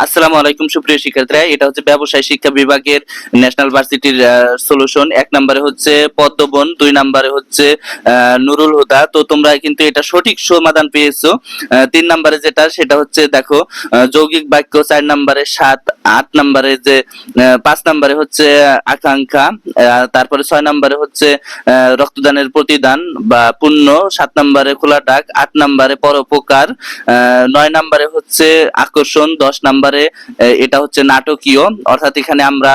আসসালামু আলাইকুম, সুপ্রিয় শিক্ষার্থীরা। এটা হচ্ছে ব্যবসায় শিক্ষা বিভাগের ন্যাশনাল ভার্সিটির সলিউশন এক নম্বরে হচ্ছে পদ্মবন, দুই নম্বরে হচ্ছে নুরুল হুদা। তো তোমরা কিন্তু এটা সঠিক সমাধান পেয়েছ। তিন নম্বরে যেটা, সেটা হচ্ছে দেখো যৌগিক বাক্য চার নম্বরে সাত, আট নম্বরে যে পাঁচ নম্বরে হচ্ছে আকাঙ্ক্ষা তারপরে ছয় নম্বরে হচ্ছে রক্তদানের প্রতিদান বা পুণ্য, সাত নম্বরে খোলা ডাক, আট নম্বরে পরোপকার নয় নম্বরে হচ্ছে আকর্ষণ, দশ নম্বরে আহ, এটা হচ্ছে নাটকীয়। অর্থাৎ এখানে আমরা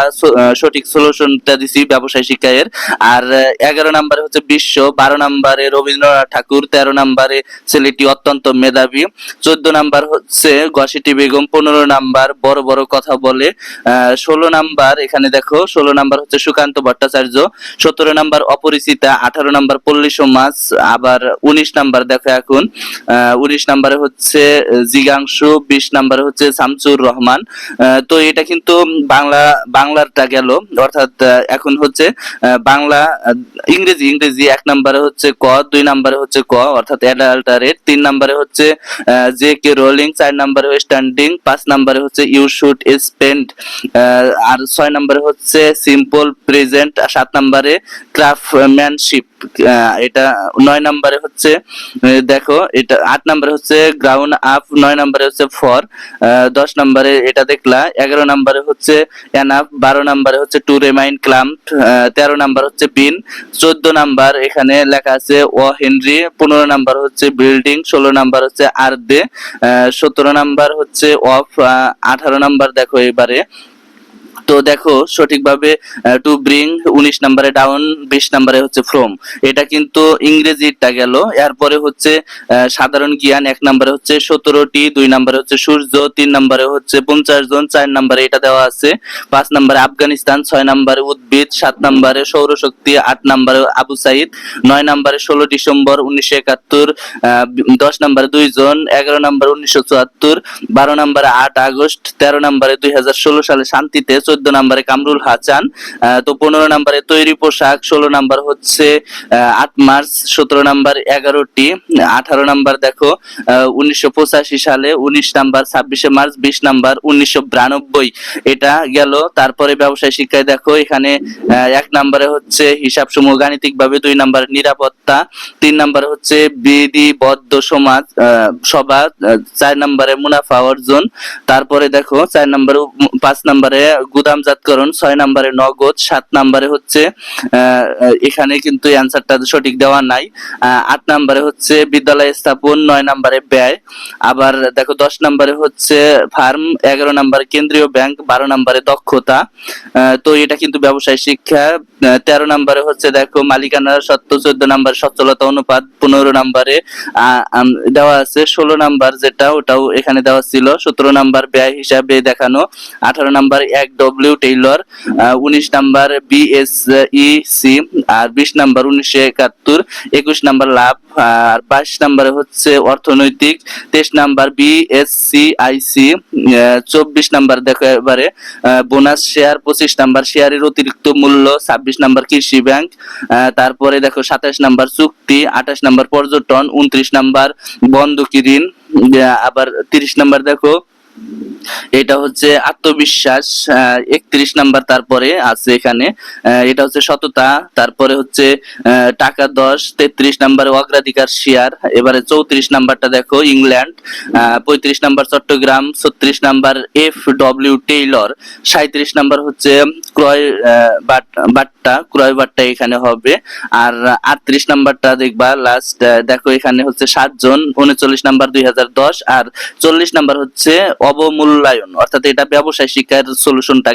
সঠিক সলিউশনটা দিছি ব্যবসায় শিক্ষায়ের। আর এগারো নম্বরে হচ্ছে বিশ্ব বারো নম্বরে রবীন্দ্রনাথ ঠাকুর তেরো নম্বরে ছেলেটি অত্যন্ত মেধাবী চোদ্দ নাম্বার হচ্ছে গসিটি বেগম পনেরো নাম্বার বড় বড় কথা বলে ষোলো নাম্বার এখানে দেখো ষোলো নাম্বার হচ্ছে সুকান্ত ভট্টাচার্য সতেরো নাম্বার অপরিচিতা আঠারো নাম্বার পল্লী সমাজ আবার উনিশ নাম্বার দেখো এখন উনিশ নাম্বারে হচ্ছে জিগাংশু বিশ নাম্বারে হচ্ছে শামসুর রহমান। আহ, তো এটা কিন্তু বাংলা বাংলারটা গেল। অর্থাৎ এখন হচ্ছে বাংলা ইংরেজি ইংরেজি এক নম্বরে হচ্ছে ক দুই নম্বরে হচ্ছে ক অর্থাৎ অ্যাডাল্টারেট তিন নম্বরে হচ্ছে জে কে রোলিং চার নম্বরে স্ট্যান্ডিং পাঁচ নম্বরে হচ্ছে ইউ শুড স্পেন্ড। আর ছয় নম্বরে হচ্ছে সিম্পল প্রেজেন্ট সাত নম্বরে ক্রাফটম্যানশিপ। এটা নয় নম্বরে হচ্ছে দেখো এটা আট নম্বরে হচ্ছে গ্রাউন্ড আপ নয় নম্বরে হচ্ছে ফর দশ নম্বরে এটা দেখলা, এগারো নাম্বারে হচ্ছে এনাফ বারো নাম্বারে হচ্ছে টু রেমাইন্ড ক্লাম্প তেরো নাম্বার হচ্ছে বিন চোদ্দ নাম্বার এখানে লেখা আছে ও হেনরি, পনেরো নাম্বার হচ্ছে বিল্ডিং ষোলো নাম্বার হচ্ছে আর দে সতেরো নাম্বার হচ্ছে অফ আঠারো নাম্বার দেখো এবারে। তো দেখো, সঠিকভাবে টু ব্রিং উনিশ নম্বরে ডাউন বিশ নম্বরে হচ্ছে ফ্রম এটা কিন্তু ইংরেজিটা গেল। এরপরে হচ্ছে সাধারণ জ্ঞান এক নম্বরে হচ্ছে সতেরোটি, দুই নম্বরে হচ্ছে সূর্য, তিন নম্বরে হচ্ছে পঞ্চাশ জন, চার নম্বরে এটা দেওয়া আছে। পাঁচ নম্বরে আফগানিস্তান, ছয় নম্বরে উদ্ভিদ, সাত নম্বরে সৌরশক্তি, আট নম্বরে আবু সাইদ, নয় নম্বরে ষোলো ডিসেম্বর উনিশশো একাত্তর দশ নম্বরে দুইজন এগারো নম্বরে উনিশশো চুয়াত্তর, বারো নম্বরে আট আগস্ট, তেরো নম্বরে দুই হাজার ষোলো সালে শান্তিতে চোদ্দ নম্বরে কামরুল হাসান তো পনেরো নম্বরে তৈরি পোশাক, ষোলো নম্বর হচ্ছে আট মার্চ, সতেরো নম্বর এগারোটি, আঠারো নম্বর দেখো উনিশশো পঁচাশি সালে, উনিশ নাম্বার ছাব্বিশে মার্চ, বিশ নাম্বার উনিশশো বিরানব্বই। এটা গেল, তারপরে ব্যবসায় শিক্ষায় দেখো, এখানে এক নম্বরে হচ্ছে হিসাব সমূহ গাণিতিক ভাবে দুই নম্বরে নিরাপত্তা, তিন নম্বরে হচ্ছে বিধি বিধিবদ্ধ সমাজ সভা চার নম্বরে মুনাফা অর্জন, তারপরে দেখো, চার নম্বরে, পাঁচ নম্বরে গুদামজাতকরণ ছয় নম্বরে নগদ, সাত নম্বরে হচ্ছে এখানে কিন্তু অ্যান্সারটা সঠিক দেওয়া নাই। আট নম্বরে হচ্ছে বিদ্যালয় স্থাপন, নয় নম্বরে ব্যয়। আবার দেখো, দশ নম্বরে হচ্ছে ফার্ম, এগারো নম্বরে কেন্দ্রীয় ব্যাংক, বারো নম্বরে দক্ষতা। তো এটা কিন্তু ব্যবসায় শিক্ষা। তেরো নম্বরে হচ্ছে দেখো, মালিকানা সত্য চোদ্দ নম্বর সচ্ছলতা অনুপাত, পনেরো নম্বরে দেওয়া আছে, ষোলো নাম্বার যেটা, ওটাও এখানে দেওয়া ছিল। সতেরো নাম্বার ব্যয় হিসাবে দেখানো, আঠারো নাম্বার এক ডব্লিউ টেইলর উনিশ number BS E C R বিশ নাম্বার উনিশশো একাত্তর, একুশ নাম্বার লাভ, আর বাইশ নাম্বারে হচ্ছে অর্থনৈতিক, তেইশ নাম্বার বিএসসি আইসি চব্বিশ নাম্বার দেখো এবারে বোনাস শেয়ার, পঁচিশ নাম্বার শেয়ারের অতিরিক্ত মূল্য, ছাব্বিশ নাম্বার কৃষি ব্যাংক তারপরে দেখো সাতাশ নাম্বার চুক্তি, আঠাশ নাম্বার পর্যটন, উনত্রিশ নাম্বার বন্ধকি ঋণ আবার তিরিশ নাম্বার দেখো এটা হচ্ছে আত্মবিশ্বাস একত্রিশ নাম্বার তারপরে আছে এখানে। এটা হচ্ছে সততা, তারপরে হচ্ছে টাকা দশ, তেত্রিশ নাম্বারে অগ্রাধিকার শেয়ার, এবারে চৌত্রিশ নাম্বারটা দেখো, ইংল্যান্ড পঁয়ত্রিশ নাম্বার চট্টগ্রাম, ছত্রিশ নাম্বার এফ ডব্লিউ টেইলর সাঁত্রিশ নাম্বার হচ্ছে ক্রয় বাট্টা ক্রয় বাট্টা এখানে হবে। আর আটত্রিশ নাম্বারটা দেখবা লাস্ট দেখো এখানে হচ্ছে সাতজন, উনচল্লিশ নাম্বার দুই হাজার দশ, আর চল্লিশ নাম্বার হচ্ছে অবমূল্যায়ন অর্থাৎ এটা ব্যবসায় শিক্ষার সলিউশনটা